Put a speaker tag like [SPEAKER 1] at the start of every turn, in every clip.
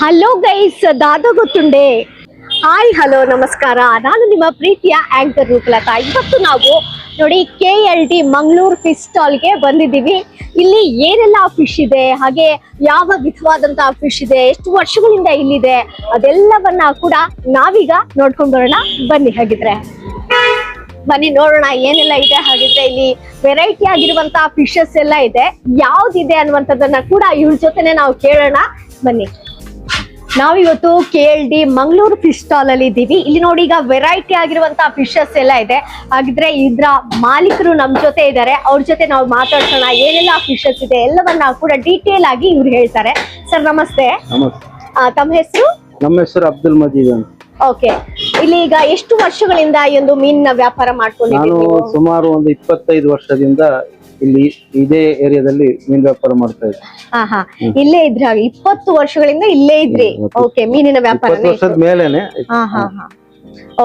[SPEAKER 1] Hello guys ದಾದ ಗೊತ್ತುಂಡೆ. Hi hello ನಮಸ್ಕಾರ. ನಾನು ನಿಮ್ಮ ಪ್ರೀತಿಯ ಆಂಕರ್ ರೂಪಲತಾ. ಇವತ್ತು ನಾವು ನೋಡಿ K L D Mangaluru fish ಸ್ಟಾಲ್ಗೆ ಬಂದಿದ್ದೀವಿ. ಇಲ್ಲಿ ಏನೆಲ್ಲ ಫಿಶ್ ಇದೆ, ಹಾಗೆ ಯಾವ ವಿಧವಾದಂತಹ ಫಿಶ್ ಇದೆ, ಎಷ್ಟು ವರ್ಷಗಳಿಂದ ಇಲ್ಲಿದೆ, ಅದೆಲ್ಲವನ್ನ ಕೂಡ ನಾವೀಗ ನೋಡ್ಕೊಂಡು ಬರೋಣ. ಬನ್ನಿ ಹಾಗಿದ್ರೆ. ಬನ್ನಿ ನೋಡೋಣ ಏನೆಲ್ಲ ಇದೆ? ಹಾಗಿದ್ರೆ ಇಲ್ಲಿ ವೆರೈಟಿ ಆಗಿರುವಂತಹ ಫಿಶಸ್ ಎಲ್ಲ ಇದೆ. ಯಾವ್ದಿದೆ ಅನ್ನುವಂಥದ್ದನ್ನ ಕೂಡ ಇವ್ರ ಜೊತೆನೆ ನಾವು ಕೇಳೋಣ. ಬನ್ನಿ. ನಾವಿವತ್ತು K L D Mangaluru fish stall ಅಲ್ಲಿ ಇದ್ದೀವಿ. ಇಲ್ಲಿ ನೋಡಿ ಈಗ ವೆರೈಟಿ ಆಗಿರುವಂತಹ ಫಿಶಸ್ ಎಲ್ಲ ಇದೆ. ಹಾಗಿದ್ರೆ ಇದ್ರ ಮಾಲೀಕರು ನಮ್ ಜೊತೆ ಇದ್ದಾರೆ ಅವ್ರ ಜೊತೆ ನಾವು ಮಾತಾಡ್ಸೋಣ ಏನೆಲ್ಲ ಫಿಶಸ್ ಇದೆ ಎಲ್ಲವನ್ನ ಕೂಡ ಡೀಟೇಲ್ ಆಗಿ ಇವ್ರು ಹೇಳ್ತಾರೆ. ಸರ್ ನಮಸ್ತೆ. ತಮ್ಮ ಹೆಸರು?
[SPEAKER 2] ನಮ್ಮ ಹೆಸರು ಅಬ್ದುಲ್ ಮಜೀದ್ ಅಂತ.
[SPEAKER 1] ಓಕೆ ಇಲ್ಲಿ ಈಗ ಎಷ್ಟು ವರ್ಷಗಳಿಂದ ಈ ಒಂದು ಮೀನಿನ ವ್ಯಾಪಾರ
[SPEAKER 2] ನಾನು
[SPEAKER 1] ಮಾಡ್ಕೊಂಡಿದ್ದೀವಿ
[SPEAKER 2] ಸುಮಾರು ಒಂದು ಇಪ್ಪತ್ತೈದು ವರ್ಷದಿಂದ ಇಲ್ಲಿ ಇದೇ ಏರಿಯಾದಲ್ಲಿ ಮೀನ್ ವ್ಯಾಪಾರ ಮಾಡ್ತಾ ಇದ್ದೆ.
[SPEAKER 1] ಹಾ ಹಾ. ಇಲ್ಲೇ ಇದ್ರಿ ಇಪ್ಪತ್ತು ವರ್ಷಗಳಿಂದ ಇಲ್ಲೇ ಇದ್ರಿ. ಓಕೆ ಮೀನಿನ
[SPEAKER 2] ಇಪ್ಪತ್ತು
[SPEAKER 1] ವ್ಯಾಪಾರ
[SPEAKER 2] ವರ್ಷದ ಮೇಲೇನೆ.
[SPEAKER 1] ಹಾ ಹಾ ಹಾ.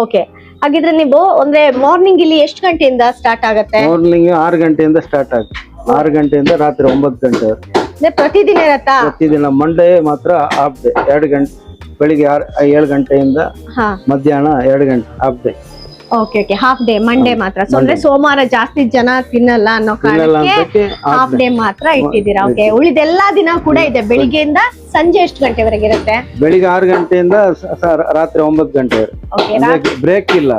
[SPEAKER 1] ಓಕೆ ಹಾಗಿದ್ರೆ ನೀವು ಅಂದ್ರೆ ಮಾರ್ನಿಂಗ್ ಇಲ್ಲಿ ಎಷ್ಟು ಗಂಟೆಯಿಂದ ಸ್ಟಾರ್ಟ್ ಆಗತ್ತೆ?
[SPEAKER 2] ಮಾರ್ನಿಂಗ್ ಆರು ಗಂಟೆಯಿಂದ ಸ್ಟಾರ್ಟ್ ಆಗುತ್ತೆ. ಆರು ಗಂಟೆಯಿಂದ ರಾತ್ರಿ ಒಂಬತ್ತು ಗಂಟೆ.
[SPEAKER 1] ಅಂದ್ರೆ ಪ್ರತಿದಿನ ಇರತ್ತಾ?
[SPEAKER 2] ಪ್ರತಿದಿನ ಮಂಡೇ ಮಾತ್ರ ಹಾಫ್ ಡೇ ಎರಡು ಗಂಟೆ. ಬೆಳಿಗ್ಗೆ ಆರ್- ಏಳು ಗಂಟೆಯಿಂದ
[SPEAKER 1] ಹಾ.
[SPEAKER 2] ಮಧ್ಯಾಹ್ನ ಎರಡು ಗಂಟೆ half day
[SPEAKER 1] okay okay half day Monday ಮಾತ್ರ. ಸೊ ಅಂದ್ರೆ ಸೋಮವಾರ ಜಾಸ್ತಿ ಜನ ತಿನ್ನಲ್ಲ ಅನ್ನೋ
[SPEAKER 2] ತಿನ್ನಲ್ಲ
[SPEAKER 1] ಕಾರಣಕ್ಕೆ
[SPEAKER 2] ಅಂತಕ್ಕೆ
[SPEAKER 1] ಹಾಫ್
[SPEAKER 2] ಹಾಫ್
[SPEAKER 1] ಡೇ ಮಾತ್ರ ಇಟ್ಟಿದ್ದೀರಾ? ಓಕೆ ಉಳಿದೆಲ್ಲಾ ದಿನ ಕೂಡ ಇದೆ. ಬೆಳಿಗ್ಗೆಯಿಂದ ಸಂಜೆ ಎಷ್ಟು ಗಂಟೆವರೆಗೆ ಇರುತ್ತೆ?
[SPEAKER 2] ಬೆಳಿಗ್ಗೆ ಆರು ಗಂಟೆಯಿಂದ ಸ- ಸ- ರಾತ್ರಿ ಒಂಬತ್ತು ಗಂಟೆ
[SPEAKER 1] ಓಕೆ
[SPEAKER 2] ಬ್ರೇಕ್ ಇಲ್ಲ.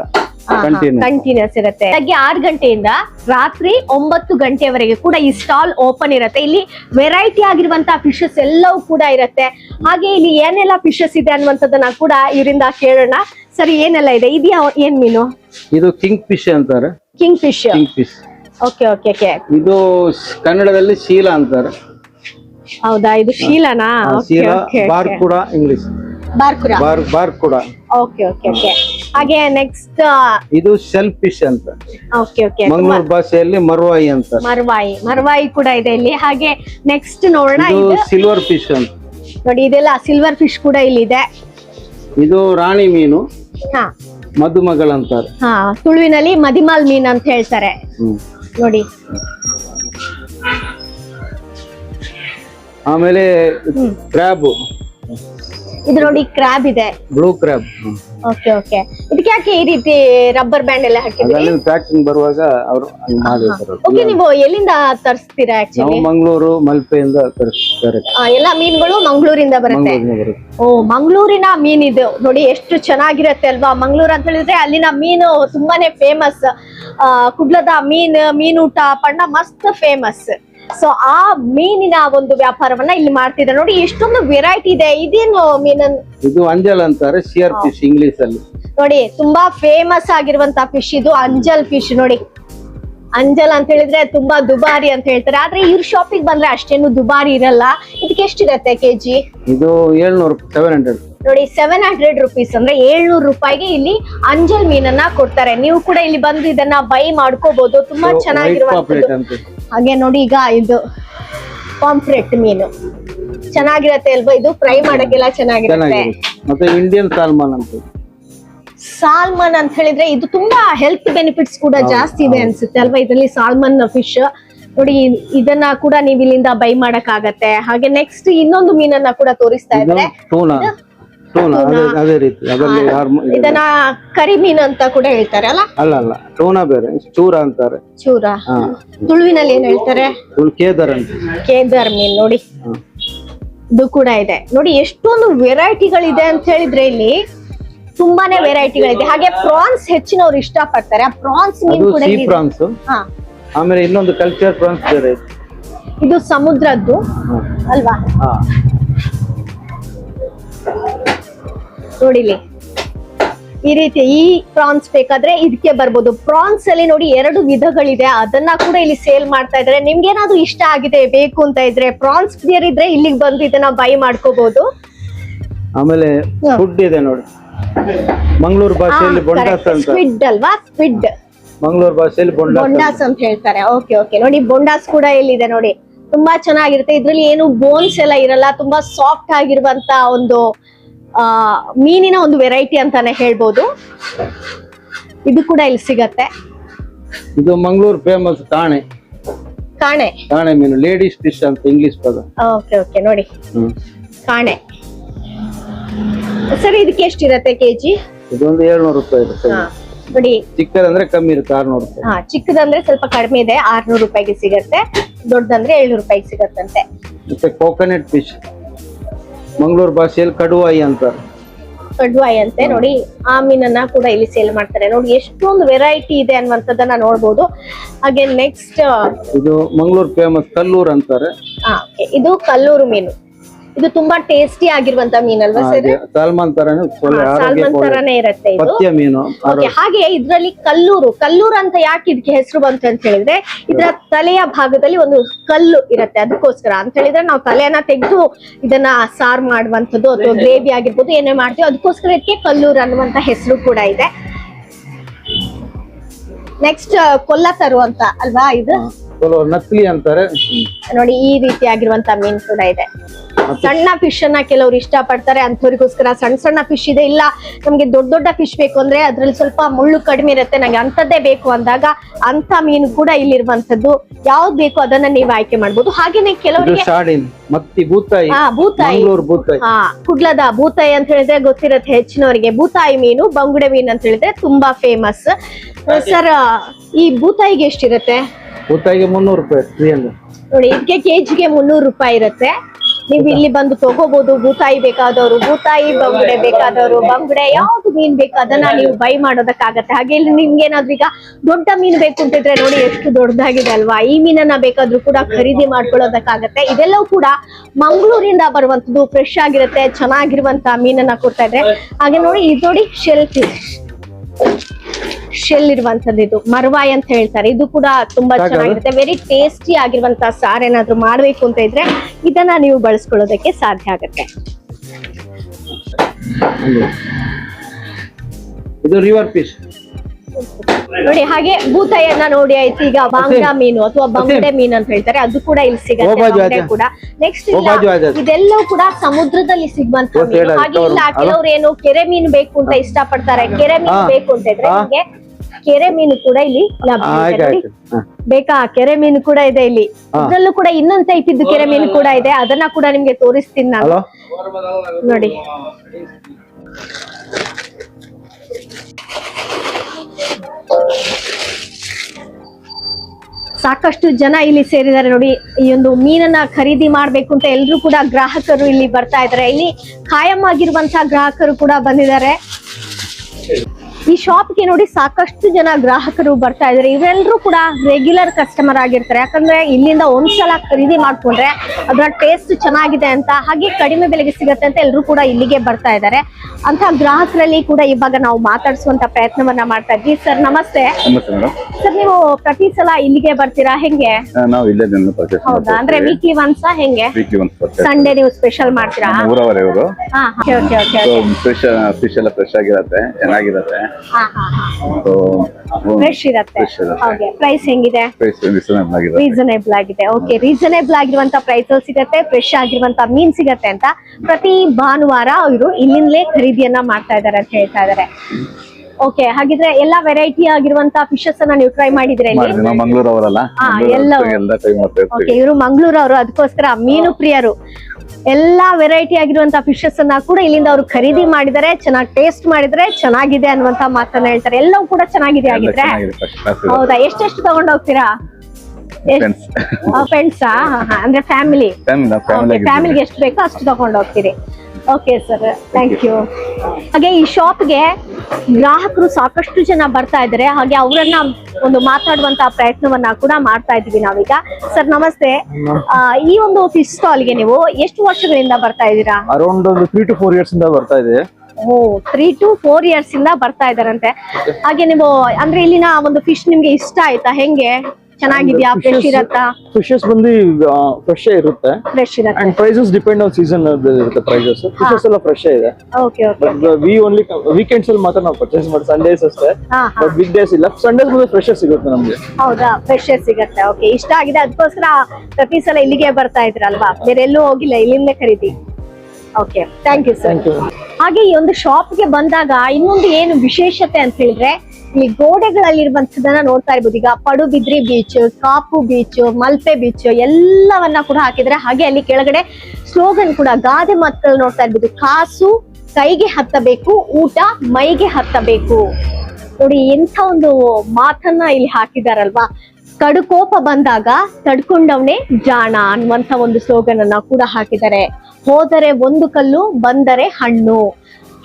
[SPEAKER 1] ಕಂಟಿನ್ಯೂಸ್ ಇರುತ್ತೆ. ಬೆಳಗ್ಗೆ ಆರು ಗಂಟೆಯಿಂದ ರಾತ್ರಿ ಒಂಬತ್ತು ಗಂಟೆವರೆಗೆ ಕೂಡ ಈ ಸ್ಟಾಲ್ ಓಪನ್ ಇರುತ್ತೆ. ಇಲ್ಲಿ ವೆರೈಟಿ ಆಗಿರುವಂತಹ ಫಿಶಸ್ ಎಲ್ಲವೂ ಕೂಡ ಇರುತ್ತೆ. ಹಾಗೆ ಇಲ್ಲಿ ಏನೆಲ್ಲ ಫಿಶಸ್ ಇದೆ ಅನ್ನುವಂಥದ್ದನ್ನ ಕೂಡ ಇವರಿಂದ ಕೇಳೋಣ. ಸರಿ ಏನೆಲ್ಲ ಇದೆ? ಇದು ಏನ್ ಮೀನು?
[SPEAKER 2] ಇದು ಕಿಂಗ್ ಫಿಶ್ ಅಂತಾರೆ.
[SPEAKER 1] King fish
[SPEAKER 2] king fish
[SPEAKER 1] okay okay okay
[SPEAKER 2] ಇದು ಕನ್ನಡದಲ್ಲಿ ಶೀಲ ಅಂತಾರೆ.
[SPEAKER 1] ಹೌದಾ? ಇದು ಶೀಲನಾ?
[SPEAKER 2] Barracuda English bar barracuda
[SPEAKER 1] okay okay okay ಹಾಗೆ ನೆಕ್ಸ್ಟ್
[SPEAKER 2] ಇದು ಶೆಲ್ ಫಿಶ್ ಅಂತ
[SPEAKER 1] ಓಕೆ ಓಕೆ
[SPEAKER 2] ಮಂಗಳೂರು ಭಾಷೆಯಲ್ಲಿ ಮರವಾಯಿ ಅಂತ.
[SPEAKER 1] ಮರವಾಯಿ ಮರವಾಯಿ ಕೂಡ ಇದೆ ಇಲ್ಲಿ. ಹಾಗೆ ನೆಕ್ಸ್ಟ್ ನೋಡೋಣ
[SPEAKER 2] ಇದು
[SPEAKER 1] ಇದು
[SPEAKER 2] ಸಿಲ್ವರ್ ಫಿಶ್ ಅಂತ.
[SPEAKER 1] ನೋಡಿ ಇದೆಲ್ಲ ಸಿಲ್ವರ್ ಫಿಶ್ ಕೂಡ ಇಲ್ಲಿದೆ.
[SPEAKER 2] ಇದು ರಾಣಿ ಮೀನು.
[SPEAKER 1] ಹಾ.
[SPEAKER 2] ಮಧುಮಗಳ ಅಂತಾರೆ.
[SPEAKER 1] ಹಾ ತುಳುವಿನಲ್ಲಿ ಮದಿಮಾಲ್ ಮೀನ್ ಅಂತ ಹೇಳ್ತಾರೆ.
[SPEAKER 2] ಹ್ಮ್.
[SPEAKER 1] ನೋಡಿ.
[SPEAKER 2] ಆಮೇಲೆ ಕ್ರ್ಯಾಬ್
[SPEAKER 1] ಇದು ನೋಡಿ ಕ್ರಾಬ್ ಇದೆ.
[SPEAKER 2] ಬ್ಲೂ ಕ್ರ್ಯಾಬ್
[SPEAKER 1] ಓಕೆ ಓಕೆ ಇದಕ್ಕೆ ಯಾಕೆ ಈ ರೀತಿ ರಬ್ಬರ್ ಬ್ಯಾಂಡ್ ಎಲ್ಲ ಹಾಕಿದ್ರಿ
[SPEAKER 2] ಅದರಲ್ಲಿ ಪ್ಯಾಕಿಂಗ್ ಬರುವಾಗ ಅವರು ಹಂಗ್ ಮಾಡಿರ್ತಾರೆ
[SPEAKER 1] ಓಕೆ ನೀವು ಎಲ್ಲಿಂದ ತರಿಸ್ತೀರಾ
[SPEAKER 2] ನಾವು
[SPEAKER 1] ಆಕ್ಚುಲಿ
[SPEAKER 2] ಮಂಗಳೂರು ಮಲ್ಪೆಯಿಂದ ತರಿಸ್ತಾರೆ.
[SPEAKER 1] ಎಲ್ಲಾ ಮೀನುಗಳು ಮಂಗಳೂರಿಂದ ಬರುತ್ತೆ?
[SPEAKER 2] ಮಂಗಳೂರಿನ ಬರುತ್ತೆ.
[SPEAKER 1] ಓ ಮಂಗಳೂರಿನ ಮೀನ್ ಇದು. ನೋಡಿ ಎಷ್ಟು ಚೆನ್ನಾಗಿರತ್ತೆ ಅಲ್ವಾ? ಮಂಗಳೂರು ಅಂತ ಹೇಳಿದ್ರೆ ಅಲ್ಲಿನ ಮೀನು ತುಂಬಾನೇ ಫೇಮಸ್ ಕುಡ್ಲದ ಮೀನ್ ಮೀನೂಟ ಪಣ್ಣ ಮಸ್ತ್ ಫೇಮಸ್ ಸೊ ಆ ಮೀನಿನ ಒಂದು ವ್ಯಾಪಾರವನ್ನ ಇಲ್ಲಿ ಮಾಡ್ತಿದ್ದಾರೆ. ನೋಡಿ ಎಷ್ಟೊಂದು ವೆರೈಟಿ ಇದೆ. ಇದೇನು ಮೀನನ್?
[SPEAKER 2] ಇದು ಅಂಜಲ್ ಅಂತಾರೆ ಶಿಯರ್ ಫಿಶ್ ಇಂಗ್ಲಿಷ್ ಅಲ್ಲಿ.
[SPEAKER 1] ನೋಡಿ ತುಂಬಾ ಫೇಮಸ್ ಆಗಿರುವಂತ ಫಿಶ್ ಇದು ಅಂಜಲ್ ಫಿಶ್ ನೋಡಿ. ಅಂಜಲ್ ಅಂತ ಹೇಳಿದ್ರೆ ತುಂಬಾ ದುಬಾರಿ ಅಂತ ಹೇಳ್ತಾರೆ. ಆದ್ರೆ ಇವ್ರ ಶಾಪಿಗೆ ಬಂದ್ರೆ ಅಷ್ಟೇನು ದುಬಾರಿ ಇರಲ್ಲ. ಇದಕ್ಕೆ ಎಷ್ಟಿರತ್ತೆ ಕೆಜಿ
[SPEAKER 2] ಇದು ಏಳ್ನೂರು ಸೆವೆನ್ ಹಂಡ್ರೆಡ್
[SPEAKER 1] ನೋಡಿ ಸೆವೆನ್ ಹಂಡ್ರೆಡ್ ರುಪೀಸ್ ಅಂದ್ರೆ ಏಳ್ನೂರು ರೂಪಾಯಿಗೆ ಇಲ್ಲಿ ಅಂಜಲ್ ಮೀನನ್ನ ಕೊಡ್ತಾರೆ. ನೀವು ಕೂಡ ಇಲ್ಲಿ ಬಂದು ಇದನ್ನ ಬೈ ಮಾಡ್ಕೋಬಹುದು ತುಂಬಾ
[SPEAKER 2] ಚೆನ್ನಾಗಿರುವ
[SPEAKER 1] ಚೆನ್ನಾಗಿರುವಂತದ್ದು ಹಾಗೆ ನೋಡಿ ಈಗ ಇದು ಪಾಂಪ್ರೆಟ್ ಮೀನು. ಚೆನ್ನಾಗಿರತ್ತೆ ಅಲ್ವಾ ಇದು? ಫ್ರೈ ಮಾಡಕ್ಕೆಲ್ಲ ಚೆನ್ನಾಗಿರುತ್ತೆ.
[SPEAKER 2] ಮತ್ತೆ ಇಂಡಿಯನ್ ಸಾಲ್ಮನ್ ಅಂತ.
[SPEAKER 1] ಸಾಲ್ಮನ್ ಅಂತ ಹೇಳಿದ್ರೆ ಇದು ತುಂಬಾ ಹೆಲ್ತ್ ಬೆನಿಫಿಟ್ಸ್ ಕೂಡ ಜಾಸ್ತಿ ಇದೆ ಅನ್ಸುತ್ತೆ ಅಲ್ವಾ ಇದರಲ್ಲಿ ಸಾಲ್ಮನ್ ಫಿಶ್ ನೋಡಿ ಇದನ್ನ ಕೂಡ ನೀವು ಇಲ್ಲಿಂದ ಬೈ ಮಾಡಕ್ ಆಗತ್ತೆ ಹಾಗೆ ನೆಕ್ಸ್ಟ್ ಇನ್ನೊಂದು ಮೀನನ್ನ ಕೂಡ ತೋರಿಸ್ತಾ ಇದ್ರೆ
[SPEAKER 2] ಟೂನಾ ಅದೇ ಅದೇ ರೀತಿ ಅದರಲ್ಲಿ
[SPEAKER 1] ಇದನ್ನ ಕರಿಮೀನ್ ಅಂತ ಕೂಡ ಹೇಳ್ತಾರೆ ಅಲ್ಲ?
[SPEAKER 2] ಅಲ್ಲ ಅಲ್ಲ ಟೂನಾ ಬೇರೆ ಚೂರ ಅಂತಾರೆ.
[SPEAKER 1] ಚೂರ.
[SPEAKER 2] ಹಾ.
[SPEAKER 1] ತುಳುವಿನಲ್ಲಿ ಏನ್ ಹೇಳ್ತಾರೆ?
[SPEAKER 2] ಕೇದರ್ ಅಂತ.
[SPEAKER 1] ಕೇದಾರ್ ಮೀನ್ ನೋಡಿ. ಇದು ಕೂಡ ಇದೆ. ನೋಡಿ ಎಷ್ಟೊಂದು ವೆರೈಟಿಗಳಿದೆ ಅಂತ ಹೇಳಿದ್ರೆ ಇಲ್ಲಿ ತುಂಬಾನೇ ವೆರೈಟಿಗಳಿದೆ. ಹಾಗೆ ಪ್ರಾನ್ಸ್ ಹೆಚ್ಚಿನವ್ರು ಇಷ್ಟ ಪಡ್ತಾರೆ ಆ ಪ್ರಾನ್ಸ್ ಮೀನ್
[SPEAKER 2] ಅದು
[SPEAKER 1] ಕೂಡ
[SPEAKER 2] ಸೀ. ಪ್ರಾನ್ಸ್
[SPEAKER 1] ಹಾ.
[SPEAKER 2] ಆಮೇಲೆ ಇನ್ನೊಂದು ಕಲ್ಚರ್ ಪ್ರಾನ್ಸ್ ಬೇರೆ ಇದೆ.
[SPEAKER 1] ಇದು ಸಮುದ್ರದ್ದು. ಅಲ್ವಾ?
[SPEAKER 2] ಹಾ.
[SPEAKER 1] ನೋಡಿಲಿ ಈ ರೀತಿ ಈ ಪ್ರಾನ್ಸ್ ಬೇಕಾದ್ರೆ ಇದಕ್ಕೆ ಬರ್ಬೋದು. ಪ್ರಾನ್ಸ್ ಅಲ್ಲಿ ನೋಡಿ ಎರಡು ವಿಧಗಳಿದೆ. ಅದನ್ನ ಕೂಡ ಇಲ್ಲಿ ಸೇಲ್ ಮಾಡ್ತಾ ಇದ್ದಾರೆ. ನಿಮ್ಗೆ ಏನಾದ್ರು ಇಷ್ಟ ಆಗಿದೆ ಬೇಕು ಅಂತ ಇದ್ರೆ ಪ್ರಾನ್ಸ್ ಪ್ರಿಯರ್ ಇದ್ರೆ ಇಲ್ಲಿಗೆ ಬಂದು ಇದನ್ನ ಬೈ ಮಾಡ್ಕೋಬಹುದು
[SPEAKER 2] ಆಮೇಲೆ ಫುಡ್ ಇದೆ ನೋಡಿ. ಮಂಗಳೂರು ಭಾಷೆಯಲ್ಲಿ ಬೊಂಡಾಸ್ ಅಂತ.
[SPEAKER 1] ಸ್ಕ್ವಿಡ್ ಅಲ್ವಾ? ಸ್ಕ್ವಿಡ್
[SPEAKER 2] ಮಂಗಳೂರು ಭಾಷೆಯಲ್ಲಿ ಬೊಂಡಾಸ್ ಅಂತ.
[SPEAKER 1] ಹೇಳ್ತಾರೆ. ಓಕೆ ಓಕೆ ನೋಡಿ ಬೊಂಡಾಸ್ ಕೂಡ ಇಲ್ಲಿದೆ ನೋಡಿ. ತುಂಬಾ ಚೆನ್ನಾಗಿರುತ್ತೆ. ಇದ್ರಲ್ಲಿ ಏನು ಬೋನ್ಸ್ ಎಲ್ಲ ಇರಲ್ಲ. ತುಂಬಾ ಸಾಫ್ಟ್ ಆಗಿರುವಂತ ಒಂದು ಮೀನಿನ ಒಂದು ವೆರೈಟಿ ಅಂತಾನೆ ಹೇಳ್ಬೋದು. ಇದು ಕೂಡ ಇಲ್ಲಿ ಸಿಗತ್ತೆ.
[SPEAKER 2] ಇದು ಮಂಗಳೂರು ಫೇಮಸ್ ಕಾಣೆ.
[SPEAKER 1] ಕಾಣೆ.
[SPEAKER 2] ಕಾಣೆ ಮೀನು ಲೇಡೀಸ್ ಫಿಶ್ ಅಂತ ಇಂಗ್ಲಿಷ್ ಪದ.
[SPEAKER 1] ಓಕೆ ಓಕೆ ನೋಡಿ. ಕಾಣೆ. ಸರ್ ಇದಕ್ಕೆ ಎಷ್ಟಿರತ್ತೆ ಕೆಜಿ?
[SPEAKER 2] ಇದೊಂದು ಏಳ್ನೂರು ರೂಪಾಯಿ size.
[SPEAKER 1] ನೋಡಿ.
[SPEAKER 2] ಚಿಕ್ಕದಂದ್ರೆ ಕಮ್ಮಿ ಇರುತ್ತೆ ಆರ್ನೂರು ರೂಪಾಯಿ.
[SPEAKER 1] ಹಾ ಚಿಕ್ಕದಂದ್ರೆ ಸ್ವಲ್ಪ ಕಡಿಮೆ ಇದೆ ಆರ್ನೂರು ರೂಪಾಯಿಗೆ ಸಿಗತ್ತೆ. ದೊಡ್ಡದಂದ್ರೆ ಏಳ್ನೂರು ರೂಪಾಯಿಗೆ ಸಿಗತ್ತಂತೆ.
[SPEAKER 2] ಮತ್ತೆ ಕೋಕೋನಟ್ ಫಿಶ್ ಮಂಗಳೂರು ಭಾಷೆಯಲ್ಲಿ ಕಡುವಾಯಿ ಅಂತಾರೆ.
[SPEAKER 1] ಕಡುವಾಯಿ ಅಂತೆ ನೋಡಿ ಆ ಮೀನನ್ನ ಕೂಡ ಇಲ್ಲಿ ಸೇಲ್ ಮಾಡ್ತಾರೆ. ನೋಡಿ ಎಷ್ಟೊಂದು ವೆರೈಟಿ ಇದೆ ಅನ್ನುವಂಥದ್ದನ್ನ ನೋಡಬಹುದು ಹಾಗೆ ನೆಕ್ಸ್ಟ್
[SPEAKER 2] ಇದು ಮಂಗಳೂರು ಫೇಮಸ್ ಕಲ್ಲೂರ್ ಅಂತಾರೆ.
[SPEAKER 1] ಇದು ಕಲ್ಲೂರು ಮೀನು. ಇದು ತುಂಬಾ ಟೇಸ್ಟಿ ಆಗಿರುವಂತ ಮೀನಲ್ವಾ ಸರ್?
[SPEAKER 2] ಸಾಲ್ಮನ್ ತರನೇ
[SPEAKER 1] ಸಾಲ್ಮನ್ ತರಾನೇ ಇರುತ್ತೆ ಇದು.
[SPEAKER 2] ಪಥ್ಯ ಮೀನು
[SPEAKER 1] ಓಕೆ ಹಾಗೆ ಇದ್ರಲ್ಲಿ ಕಲ್ಲೂರು ಕಲ್ಲೂರು ಅಂತ ಯಾಕೆ ಇದಕ್ಕೆ ಹೆಸರು ಬಂತು ಅಂತ ಹೇಳಿದ್ರೆ ಇದರ ತಲೆಯ ಭಾಗದಲ್ಲಿ ಒಂದು ಕಲ್ಲು ಇರುತ್ತೆ ಅದಕ್ಕೋಸ್ಕರ ಅಂತ ಹೇಳಿದ್ರೆ ನಾವು ತಲೆಯನ್ನ ತೆಗೆದು ಇದನ್ನ ಸಾರ್ ಮಾಡುವಂತದ್ದು ಅಥವಾ ಗ್ರೇವಿ ಆಗಿರ್ಬೋದು ಏನೇ ಮಾಡ್ತೀವಿ ಅದಕ್ಕೋಸ್ಕರ ಇದಕ್ಕೆ ಕಲ್ಲೂರು ಅನ್ನುವಂತ ಹೆಸರು ಕೂಡ ಇದೆ. ನೆಕ್ಸ್ಟ್ ಕೊಲ್ಲ ತರುವಂತ ಅಲ್ವಾ ಇದು?
[SPEAKER 2] ನಕಲಿ ಅಂತಾರೆ.
[SPEAKER 1] ನೋಡಿ ಈ ರೀತಿ ಆಗಿರುವಂತ ಮೀನ್ ಕೂಡ ಇದೆ. ಸಣ್ಣ ಫಿಶ್ ಅನ್ನ ಕೆಲವರು ಇಷ್ಟ ಪಡ್ತಾರೆ ಅಂಥವ್ರಿಗೋಸ್ಕರ ಸಣ್ಣ ಸಣ್ಣ ಫಿಶ್ ಇದೆ. ಇಲ್ಲ ನಮ್ಗೆ ದೊಡ್ಡ ದೊಡ್ಡ ಫಿಶ್ ಬೇಕು ಅಂದ್ರೆ ಅದ್ರಲ್ಲಿ ಸ್ವಲ್ಪ ಮುಳ್ಳು ಕಡಿಮೆ ಇರುತ್ತೆ. ನಂಗೆ ಅಂತದ್ದೇ ಬೇಕು ಅಂದಾಗ ಅಂತ ಮೀನು ಕೂಡ ಇಲ್ಲಿರುವಂತದ್ದು ಯಾವ್ದು ಬೇಕು ಅದನ್ನ ನೀವು ಆಯ್ಕೆ ಮಾಡ್ಬೋದು. ಹಾಗೇನೆ ಕೆಲವರಿಗೆ
[SPEAKER 2] ಬೂತಾಯಿ
[SPEAKER 1] ಹಾ
[SPEAKER 2] ಬೂತಾಯಿ
[SPEAKER 1] ಕುಡ್ಲದ ಭೂತಾಯಿ ಅಂತ ಹೇಳಿದ್ರೆ ಗೊತ್ತಿರತ್ತೆ ಹೆಚ್ಚಿನವರಿಗೆ. ಭೂತಾಯಿ ಮೀನು ಬಂಗುಡೆ ಮೀನು ಅಂತ ಹೇಳಿದ್ರೆ ತುಂಬಾ ಫೇಮಸ್ ಸರ್ ಈ ಭೂತಾಯಿಗೆ ಎಷ್ಟಿರುತ್ತೆ?
[SPEAKER 2] ಬೂತಾಯಿಗೆ ಮುನ್ನೂರು ರೂಪಾಯಿ
[SPEAKER 1] ನೋಡಿ ಇದಕ್ಕೆ ಕೆಜಿಗೆ ಮುನ್ನೂರು ರೂಪಾಯಿ ಇರುತ್ತೆ. ನೀವು ಇಲ್ಲಿ ಬಂದು ತಗೋಬಹುದು ಭೂತಾಯಿ ಬೇಕಾದವರು, ಭೂತಾಯಿ ಬಂಗುಡೆ ಬೇಕಾದವರು, ಬಂಗುಡೆ ಯಾವ್ದು ಮೀನ್ ಬೇಕು ಅದನ್ನ ನೀವು ಬೈ ಮಾಡೋದಕ್ಕಾಗತ್ತೆ. ಹಾಗೆ ಇಲ್ಲಿ ನಿಮ್ಗೆ ಏನಾದ್ರು ಈಗ ದೊಡ್ಡ ಮೀನು ಬೇಕು ಅಂತಿದ್ರೆ ನೋಡಿ ಎಷ್ಟು ದೊಡ್ಡದಾಗಿದೆ ಅಲ್ವಾ? ಈ ಮೀನನ್ನ ಬೇಕಾದ್ರೂ ಕೂಡ ಖರೀದಿ ಮಾಡ್ಕೊಳ್ಳೋದಕ್ಕಾಗತ್ತೆ. ಇದೆಲ್ಲವೂ ಕೂಡ ಮಂಗಳೂರಿಂದ ಬರುವಂತದ್ದು ಫ್ರೆಶ್ ಆಗಿರುತ್ತೆ ಚೆನ್ನಾಗಿರುವಂತ ಮೀನನ್ನ ಕೊಡ್ತಾ ಇದ್ರೆ. ಹಾಗೆ ನೋಡಿ, ಇದು ನೋಡಿ ಶೆಲ್ ಫಿಶ್ ಶೆಲ್ ಇರುವಂತದ್ದು ಇದು. ಮರ್ವಾಯಿ ಅಂತ ಹೇಳ್ತಾರೆ. ಇದು ಕೂಡ ತುಂಬಾ ಚೆನ್ನಾಗಿರುತ್ತೆ. ವೆರಿ ಟೇಸ್ಟಿ ಆಗಿರುವಂತಹ ಸಾರ್ ಏನಾದ್ರು ಮಾಡ್ಬೇಕು ಅಂತ ಇದ್ರೆ ಇದನ್ನ ನೀವು ಬಳಸ್ಕೊಳ್ಳೋದಕ್ಕೆ ಸಾಧ್ಯ ಆಗುತ್ತೆ.
[SPEAKER 2] ಇದು ರಿವರ್ ಫಿಶ್
[SPEAKER 1] ನೋಡಿ ಹಾಗೆ ಭೂತಾಯನ್ನ ನೋಡಿ ಆಯ್ತು. ಈಗ ಬಾಂಗ್ಡಾ ಮೀನು ಅಥವಾ ಬಂಗುಡೆ ಮೀನು ಅಂತ ಹೇಳ್ತಾರೆ. ಅದು ಕೂಡ ಇಲ್ಲಿ ಸಿಗುತ್ತೆ ಕೂಡ. ನೆಕ್ಸ್ಟ್ ಇದೆಲ್ಲವೂ ಕೂಡ ಸಮುದ್ರದಲ್ಲಿ ಸಿಗುವಂತ ಹಾಗೆ ಇಲ್ಲ? ಕೆಲವ್ರು ಏನು ಕೆರೆ ಮೀನು ಬೇಕು ಅಂತ ಇಷ್ಟಪಡ್ತಾರೆ. ಕೆರೆ ಮೀನು ಬೇಕು ಅಂತ ಇದ್ರೆ. ನಿಮ್ಗೆ ಕೆರೆ ಮೀನು ಕೂಡ ಇಲ್ಲಿ ಲಭ್ಯ ಇದೆ. ಬೇಕಾ ಕೆರೆ ಮೀನು ಕೂಡ ಇದೆ ಇಲ್ಲಿ. ಇದರಲ್ಲೂ ಕೂಡ ಇನ್ನೊಂದ್ ಟೈಪ್ ಇದ್ದು ಕೆರೆ ಮೀನು ಕೂಡ ಇದೆ. ಅದನ್ನ ಕೂಡ ನಿಮ್ಗೆ ತೋರಿಸ್ತೀನಿ ನಾನು. ನೋಡಿ. ಸಾಕಷ್ಟು ಜನ ಇಲ್ಲಿ ಸೇರಿದ್ದಾರೆ ನೋಡಿ. ಈ ಒಂದು ಮೀನನ್ನ ಖರೀದಿ ಮಾಡ್ಬೇಕು ಅಂತ ಎಲ್ರು ಕೂಡ ಗ್ರಾಹಕರು ಇಲ್ಲಿ ಬರ್ತಾ ಇದ್ದಾರೆ. ಇಲ್ಲಿ ಕಾಯಂ ಆಗಿರುವಂತಹ ಗ್ರಾಹಕರು ಕೂಡ ಬಂದಿದ್ದಾರೆ. ಈ ಶಾಪ್ಗೆ ನೋಡಿ ಸಾಕಷ್ಟು ಜನ ಗ್ರಾಹಕರು ಬರ್ತಾ ಇದ್ದಾರೆ. ಇವರೆಲ್ಲರೂ ಕೂಡ ರೆಗ್ಯುಲರ್ ಕಸ್ಟಮರ್ ಆಗಿರ್ತಾರೆ. ಯಾಕಂದ್ರೆ ಇಲ್ಲಿಂದ ಒಂದ್ಸಲ ಖರೀದಿ ಮಾಡ್ಕೊಂಡ್ರೆ ಅದರ ಟೇಸ್ಟ್ ಚೆನ್ನಾಗಿದೆ ಅಂತ ಹಾಗೆ ಕಡಿಮೆ ಬೆಲೆಗೆ ಸಿಗತ್ತೆ ಅಂತ ಎಲ್ಲರೂ ಕೂಡ ಇಲ್ಲಿಗೆ ಬರ್ತಾ ಇದ್ದಾರೆ. ಅಂತ ಗ್ರಾಹಕರಲ್ಲಿ ಕೂಡ ಇವಾಗ ನಾವು ಮಾತಾಡಿಸುವಂತ ಪ್ರಯತ್ನವನ್ನ ಮಾಡ್ತಾ ಇದ್ವಿ. ಸರ್ ನಮಸ್ತೆ. ಸರ್ ನೀವು ಪ್ರತಿ ಸಲ ಇಲ್ಲಿಗೆ ಬರ್ತೀರಾ? ಹೆಂಗೆ? ಹೌದಾ? ಅಂದ್ರೆ ವೀಕ್ಲಿ ಒನ್ಸ್ ಹೆಂಗೆ? ಸಂಡೆ ನೀವು ಸ್ಪೆಷಲ್ ಮಾಡ್ತೀರಾ? ಸ್ಪೆಷಲ್
[SPEAKER 3] ಫ್ರೆಶ್ ಆಗಿರತ್ತೆ ಚೆನ್ನಾಗಿರತ್ತೆ.
[SPEAKER 1] ಫ್ರೆಶ್ ಇರತ್ತೆ. ಓಕೆ ಪ್ರೈಸ್ ಹೆಂಗಿದೆ?
[SPEAKER 3] ರಿಸನಬಲ್
[SPEAKER 1] ಆಗಿದೆ. ಓಕೆ ರೀಸನೇಬಲ್ ಆಗಿರುವಂತ ಪ್ರೈಸ್ ಸಿಗತ್ತೆ ಫ್ರೆಶ್ ಆಗಿರುವಂತ ಮೀನ್ ಸಿಗತ್ತೆ ಅಂತ ಪ್ರತಿ ಭಾನುವಾರ ಅವರು ಇಲ್ಲಿಂದಲೇ ಖರೀದಿಯನ್ನ ಮಾಡ್ತಾ ಇದಾರೆ ಅಂತ ಹೇಳ್ತಾ ಇದಾರೆ. ಓಕೆ ಹಾಗಿದ್ರೆ ಎಲ್ಲಾ ವೆರೈಟಿ ಆಗಿರುವಂತ ಫಿಶಸ್ ಅನ್ನ ನೀವು ಟ್ರೈ ಮಾಡಿದ್ರೆ
[SPEAKER 3] ಮಂಗಳೂರು ಅವರಲ್ಲ
[SPEAKER 1] ಇವರು ಮಂಗ್ಳೂರ್ ಅವರು ಅದಕ್ಕೋಸ್ಕರ ಮೀನು ಪ್ರಿಯರು. ಎಲ್ಲಾ ವೆರೈಟಿ ಆಗಿರುವಂತ ಫಿಶಸ್ ಅನ್ನ ಕೂಡ ಇಲ್ಲಿಂದ ಅವರು ಖರೀದಿ ಮಾಡಿದರೆ ಚೆನ್ನಾಗಿ ಟೇಸ್ಟ್ ಮಾಡಿದ್ರೆ ಚೆನ್ನಾಗಿದೆ ಅನ್ನುವಂತ ಮಾತನ್ನ ಹೇಳ್ತಾರೆ. ಎಲ್ಲವೂ ಕೂಡ ಚೆನ್ನಾಗಿದೆ ಆಗಿದ್ರೆ ಹೌದಾ? ಎಷ್ಟೆಷ್ಟು ತಗೊಂಡ್ ಹೋಗ್ತೀರಾ?
[SPEAKER 3] ಫ್ರೆಂಡ್ಸ್
[SPEAKER 1] ಅಂದ್ರೆ ಫ್ಯಾಮಿಲಿ
[SPEAKER 3] ಫ್ಯಾಮಿಲಿ ಫ್ಯಾಮಿಲಿ
[SPEAKER 1] ಫ್ಯಾಮಿಲಿಗೆ ಎಷ್ಟು ಬೇಕೋ ಅಷ್ಟು ತಗೊಂಡು ಹೋಗ್ತೀರಿ. ಓಕೆ ಸರ್ ಥ್ಯಾಂಕ್ ಯು ಹಾಗೆ ಈ ಶಾಪ್ಗೆ ಗ್ರಾಹಕರು ಸಾಕಷ್ಟು ಜನ ಬರ್ತಾ ಇದ್ದಾರೆ. ಹಾಗೆ ಅವರನ್ನ ಒಂದು ಮಾತಾಡುವಂತ ಪ್ರಯತ್ನವನ್ನ ಕೂಡ ಮಾಡ್ತಾ ಇದೀವಿ ನಾವೀಗ. ಸರ್ ನಮಸ್ತೆ. ಈ ಒಂದು ಫಿಶ್ ಸ್ಟಾಲ್ಗೆ ನೀವು ಎಷ್ಟು ವರ್ಷಗಳಿಂದ ಬರ್ತಾ ಇದ್ದೀರಾ?
[SPEAKER 2] ಅರೌಂಡ್ ಒಂದು ತ್ರೀ ಟು ಫೋರ್ ಇಯರ್ಸ್ ಇಂದ ಬರ್ತಾ ಇದೆ.
[SPEAKER 1] ಓ ತ್ರೀ ಟು ಫೋರ್ ಇಯರ್ಸ್ ಇಂದ ಬರ್ತಾ ಇದಾರಂತೆ ಹಾಗೆ ನೀವು ಅಂದ್ರೆ ಇಲ್ಲಿನ ಒಂದು ಫಿಶ್ ನಿಮ್ಗೆ ಇಷ್ಟ ಆಯ್ತಾ? ಹೆಂಗೆ? ಚೆನ್ನಾಗಿದ್ಯಾ? ಫ್ರೆಶ್ ಇರುತ್ತಾ?
[SPEAKER 4] ಫಿಶಸ್ ಬಂದು ಫ್ರೆಶ್ ಇರುತ್ತೆ.
[SPEAKER 1] ಫ್ರೆಶ್ ಇರತ್ತೆ.
[SPEAKER 4] And prices depend on season ಇರುತ್ತೆ ಪ್ರೈಸಸ್ ಫಿಶಸ್ ಎಲ್ಲ ಫ್ರೆಶ್ ಇದೆ.
[SPEAKER 1] Okay okay
[SPEAKER 4] we only weekends ಅಲ್ಲಿ ಮಾತ್ರ ನಾವು ಪರ್ಚೇಸ್ ಮಾಡಿ ಸಂಡೇಸ್ ಅಷ್ಟೇ. ಬಟ್ ವೀಕ್ ಡೇಸ್ ಇಲ್ಲ. ಸಂಡೇಸ್ ಬಂದು ಫ್ರೆಶ್ ಸಿಗುತ್ತೆ ನಮಗೆ.
[SPEAKER 1] ಹೌದಾ? ಫ್ರೆಶ್ ಸಿಗತ್ತೆ. ಓಕೆ ಇಷ್ಟ ಆಗಿದೆ. ಅದಕ್ಕೋಸ್ಕರ ಪ್ರತಿ ಸಲ ಇಲ್ಲಿಗೆ ಬರ್ತಾ ಇದ್ರಲ್ವಾ? ಬೇರೆ ಎಲ್ಲೂ ಹೋಗಿಲ್ಲ. ಇಲ್ಲಿಂದಲೇ ಖರೀದಿ. ಓಕೆ ಥ್ಯಾಂಕ್ ಯು ಸರ್ ಹಾಗೆ ಈ ಒಂದು ಶಾಪ್ಗೆ ಬಂದಾಗ ಇನ್ನೊಂದು ಏನು ವಿಶೇಷತೆ ಅಂತ ಹೇಳಿದ್ರೆ ಇಲ್ಲಿ ಗೋಡೆಗಳಲ್ಲಿರುವಂತದನ್ನ ನೋಡ್ತಾ ಇರ್ಬೋದು. ಈಗ Padubidri beach Kapu beach Malpe beach ಎಲ್ಲವನ್ನ ಕೂಡ ಹಾಕಿದ್ರೆ ಹಾಗೆ ಅಲ್ಲಿ ಕೆಳಗಡೆ ಸ್ಲೋಗನ್ ಕೂಡ ಗಾದೆ ಮಾತುಗಳು ನೋಡ್ತಾ ಇರ್ಬೋದು. ಕಾಸು ಕೈಗೆ ಹತ್ತಬೇಕು, ಊಟ ಮೈಗೆ ಹತ್ತಬೇಕು. ನೋಡಿ, ಎಂಥ ಒಂದು ಮಾತನ್ನ ಇಲ್ಲಿ ಹಾಕಿದಾರಲ್ವಾ. ಕಡು ಕೋಪ ಬಂದಾಗ ತಡ್ಕೊಂಡವನೇ ಜಾಣ ಅನ್ನುವಂತ ಒಂದು ಸ್ಲೋಗನ್ ಅನ್ನ ಕೂಡ ಹಾಕಿದ್ದಾರೆ. ಹೋದರೆ ಒಂದು ಕಲ್ಲು, ಬಂದರೆ ಹಣ್ಣು.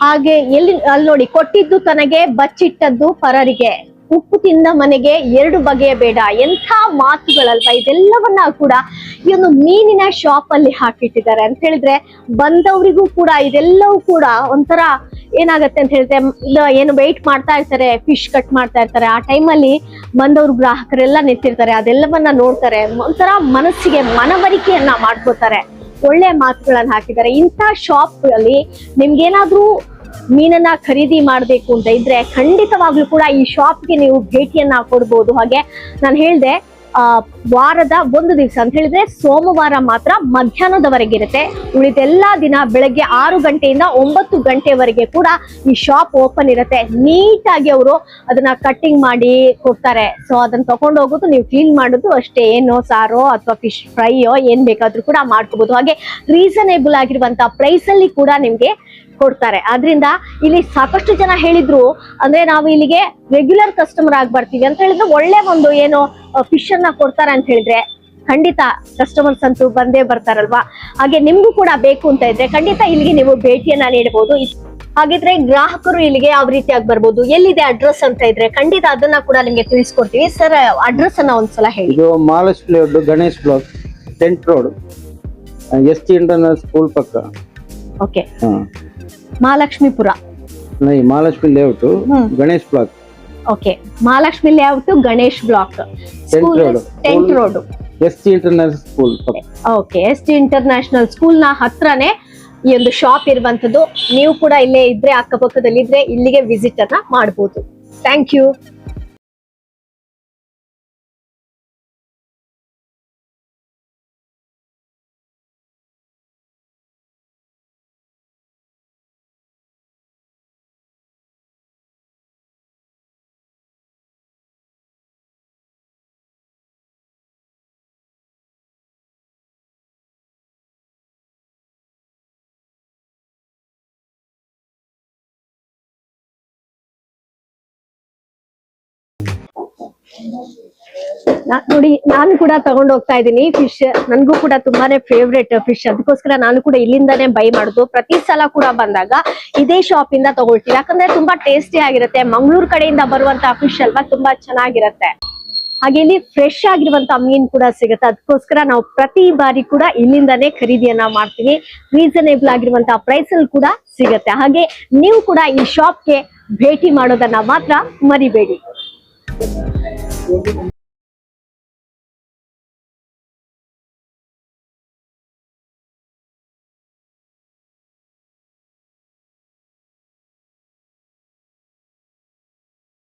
[SPEAKER 1] ಹಾಗೆ ಎಲ್ಲಿ, ಅಲ್ಲಿ ನೋಡಿ, ಕೊಟ್ಟಿದ್ದು ತನಗೆ ಬಚ್ಚಿಟ್ಟದ್ದು ಪರರಿಗೆ. ಉಪ್ಪು ತಿಂದ ಮನೆಗೆ ಎರಡು ಬಗೆಯ ಬೇಡ. ಎಂಥ ಮಾತುಗಳಲ್ವಾ? ಇದೆಲ್ಲವನ್ನ ಕೂಡ ಈ ಒಂದು ಮೀನಿನ ಶಾಪ್ ಅಲ್ಲಿ ಹಾಕಿಟ್ಟಿದ್ದಾರೆ. ಅಂತ ಹೇಳಿದ್ರೆ ಬಂದವರಿಗೂ ಕೂಡ ಇದೆಲ್ಲವೂ ಕೂಡ ಒಂಥರ ಏನಾಗತ್ತೆ ಅಂತ ಹೇಳಿದ್ರೆ ಏನು ವೆಯ್ಟ್ ಮಾಡ್ತಾ ಇರ್ತಾರೆ ಫಿಶ್ ಕಟ್ ಮಾಡ್ತಾ ಇರ್ತಾರೆ. ಆ ಟೈಮಲ್ಲಿ ಬಂದವರು ಗ್ರಾಹಕರೆಲ್ಲ ನಿಂತಿರ್ತಾರೆ. ಅದೆಲ್ಲವನ್ನ ನೋಡ್ತಾರೆ. ಒಂಥರ ಮನಸ್ಸಿಗೆ ಮನವರಿಕೆಯನ್ನ ಮಾಡ್ಕೋತಾರೆ. ಒಳ್ಳೆ ಮಾತುಗಳನ್ನ ಹಾಕಿದ್ದಾರೆ. ಇಂಥ ಶಾಪ್ ಅಲ್ಲಿ ನಿಮ್ಗೇನಾದ್ರೂ ಮೀನನ್ನ ಖರೀದಿ ಮಾಡಬೇಕು ಅಂತ ಇದ್ರೆ ಖಂಡಿತವಾಗ್ಲೂ ಕೂಡ ಈ ಶಾಪ್ಗೆ ನೀವು ಭೇಟಿಯನ್ನ ಕೊಡ್ಬೋದು. ಹಾಗೆ ನಾನು ಹೇಳ್ದೆ ಆ, ವಾರದ ಒಂದು ದಿವಸ ಅಂತ ಹೇಳಿದ್ರೆ ಸೋಮವಾರ ಮಾತ್ರ ಮಧ್ಯಾಹ್ನದವರೆಗೆ ಇರುತ್ತೆ. ಉಳಿದೆಲ್ಲಾ ದಿನ ಬೆಳಗ್ಗೆ ಆರು ಗಂಟೆಯಿಂದ ಒಂಬತ್ತು ಗಂಟೆವರೆಗೆ ಕೂಡ ಈ ಶಾಪ್ ಓಪನ್ ಇರುತ್ತೆ. ನೀಟಾಗಿ ಅವರು ಅದನ್ನ ಕಟ್ಟಿಂಗ್ ಮಾಡಿ ಕೊಡ್ತಾರೆ. ಸೊ ಅದನ್ನ ತಗೊಂಡು ಹೋಗೋದು, ನೀವು ಕ್ಲೀನ್ ಮಾಡೋದು ಅಷ್ಟೇ. ಏನೋ ಸಾರೋ ಅಥವಾ ಫಿಶ್ ಫ್ರೈಯೋ ಏನ್ ಬೇಕಾದ್ರೂ ಕೂಡ ಮಾಡ್ಕೋಬಹುದು ಹಾಗೆ ರೀಸನೇಬಲ್ ಆಗಿರುವಂತ ಪ್ರೈಸ್ ಅಲ್ಲಿ ಕೂಡ ನಿಮ್ಗೆ ಕೊಡ್ತಾರೆ. ಆದ್ರಿಂದ ಇಲ್ಲಿ ಸಾಕಷ್ಟು ಜನ ಹೇಳಿದ್ರು ಅಂದ್ರೆ ನಾವು ಇಲ್ಲಿಗೆ ರೆಗ್ಯುಲರ್ ಕಸ್ಟಮರ್ ಆಗಿ ಬರ್ತೀವಿ ಅಂತ ಹೇಳಿದ್ರೆ. ಒಳ್ಳೆ ಒಂದು ಏನು ಫಿಶ್ ಅನ್ನ ಕೊಡ್ತಾರೆ ಅಂತ ಹೇಳಿದ್ರೆ ಖಂಡಿತ ಕಸ್ಟಮರ್ಸ್ ಅಂತೂ ಬಂದೇ ಬರ್ತಾರಲ್ವಾ? ಹಾಗೆ ನಿಮ್ಗೂ ಕೂಡ ಬೇಕು ಅಂತ ಇದ್ರೆ ಖಂಡಿತ ಇಲ್ಲಿಗೆ ನೀವು ಭೇಟಿಯನ್ನ ನೀಡಬಹುದು ಹಾಗಿದ್ರೆ ಗ್ರಾಹಕರು ಇಲ್ಲಿಗೆ ಯಾವ ರೀತಿಯಾಗಿ ಬರ್ಬೋದು ಎಲ್ಲಿದೆ ಅಡ್ರೆಸ್ ಅಂತ ಇದ್ರೆ ಖಂಡಿತ ಅದನ್ನ ಕೂಡ ನಿಮ್ಗೆ ತಿಳಿಸ್ಕೊಡ್ತೀವಿ. ಸರ್ ಅಡ್ರೆಸ್ ಅನ್ನ ಒಂದ್ಸಲ ಹೇಳಿ.
[SPEAKER 2] ಇದು played Ganesh block tent road S T internal school ಪಕ್ಕ.
[SPEAKER 1] ಓಕೆ
[SPEAKER 2] ಹಾ.
[SPEAKER 1] Mahalakshmipura.
[SPEAKER 2] Mahalakshmi layout. Ganesh block
[SPEAKER 1] okay Mahalakshmi layout Ganesh block school
[SPEAKER 2] road.
[SPEAKER 1] Tent road
[SPEAKER 2] S T internal school
[SPEAKER 1] okay S T international ಸ್ಕೂಲ್ನ ಹತ್ರನೇ ಈ ಒಂದು shop ಇರುವಂತದ್ದು. ನೀವು ಕೂಡ ಇಲ್ಲೇ ಇದ್ರೆ ಅಕ್ಕಪಕ್ಕದಲ್ಲಿ ಇದ್ರೆ ಇಲ್ಲಿಗೆ ವಿಸಿಟ್ ಅನ್ನ ಮಾಡಬಹುದು ಥ್ಯಾಂಕ್ ಯು ನೋಡಿ, ನಾನು ಕೂಡ ತಗೊಂಡು ಹೋಗ್ತಾ ಇದ್ದೀನಿ. ಫಿಶ್ ನನ್ಗೂ ಕೂಡ ತುಂಬಾನೇ ಫೇವ್ರೆಟ್ ಫಿಶ್ ಅದಕ್ಕೋಸ್ಕರ ನಾನು ಕೂಡ ಇಲ್ಲಿಂದಾನೇ ಬೈ ಮಾಡುದು. ಪ್ರತಿ ಸಲ ಕೂಡ ಬಂದಾಗ ಇದೇ ಶಾಪ್ ಇಂದ ತಗೊಳ್ತೀವಿ ಯಾಕಂದ್ರೆ ತುಂಬಾ ಟೇಸ್ಟಿ ಆಗಿರುತ್ತೆ. ಮಂಗಳೂರು ಕಡೆಯಿಂದ ಬರುವಂತಹ ಫಿಶ್ ಅಲ್ವಾ, ತುಂಬಾ ಚೆನ್ನಾಗಿರುತ್ತೆ. ಹಾಗೆ ಇಲ್ಲಿ ಫ್ರೆಶ್ ಆಗಿರುವಂತ ಮೀನ್ ಕೂಡ ಸಿಗುತ್ತೆ. ಅದಕ್ಕೋಸ್ಕರ ನಾವು ಪ್ರತಿ ಬಾರಿ ಕೂಡ ಇಲ್ಲಿಂದಾನೇ ಖರೀದಿಯನ್ನ ಮಾಡ್ತೀವಿ. ರೀಸನೇಬಲ್ ಆಗಿರುವಂತಹ ಪ್ರೈಸ್ ಅಲ್ಲಿ ಕೂಡ ಸಿಗುತ್ತೆ. ಹಾಗೆ ನೀವು ಕೂಡ ಈ ಶಾಪ್ಗೆ ಭೇಟಿ ಮಾಡೋದನ್ನ ಮಾತ್ರ ಮರಿಬೇಡಿ. Thank you.